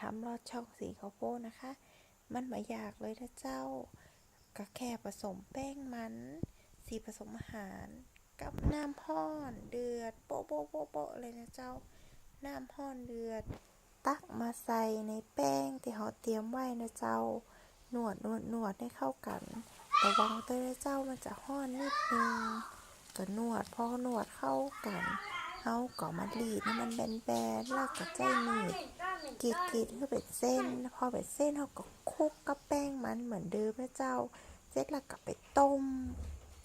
ทำลอดช่องสีข้าวโพดนะคะ มันไม่ยากเลยนะเจ้า ก็แค่ผสมแป้งมัน สีผสมอาหาร กับน้ำห้อนเดือดโป๊ะโป๊ะโป๊ะโป๊ะเลยนะเจ้า น้ำห้อนเดือด ตักมาใส่ในแป้งที่เขาเตรียมไว้นะเจ้านวดนวดนวดให้เข้ากันระวังตัวนะเจ้ามันจะห้อนนิดนึงก็นวดพอนวดเข้ากัน เอาก็มารีดให้มันแบนๆแล้วก็ใจมีดกรีดกรีดให้เป็นเส้น พอเป็นเส้นเขาก็คลุกกับแป้งมันเหมือนเดิมนะเจ้า เสร็จแล้วก็ไปต้ม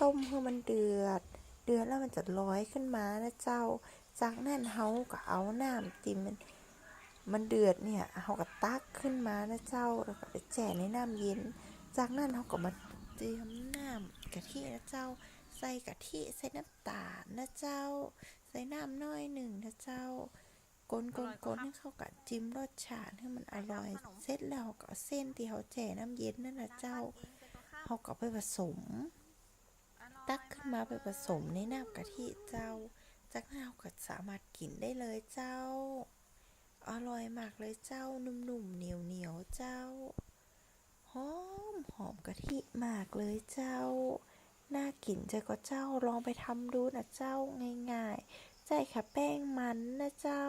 ต้มให้มันเดือด เดือดแล้วมันจะลอยขึ้นมานะเจ้า จากนั้นเฮาก็เอาน้ำติมมันมันเดือดเนี่ยเขาก็ตักขึ้นมานะเจ้าแล้วก็ไปแช่ในน้ำเย็น จากนั้นเขาก็มาเตรียมน้ำกะทินะเจ้า ใส่กะทิใส่น้ำตาลนะเจ้า ใส่น้ำน้อยหนึ่งนะเจ้า กลกลกลให้เข้ากันจิ้มรสชาติให้มันอร่อย เสร็จแล้วเขาก็เอาเส้นที่เขาแช่น้ำเย็นนั่นนะเจ้าเขาก็เอาไปผสม ตักขึ้นมาไปผสมในน้ำกะทิเจ้า จากนั้นเราก็สามารถกินได้เลยเจ้า อร่อยมากเลยเจ้านุ่มๆเหนียวเหนียวๆเจ้าหอมหอมกะทิมากเลยเจ้าน่า กินเจก็เจ้าลองไปทำดูนะเจ้าง่ายๆ ใจค่ะแป้งมันนะเจ้า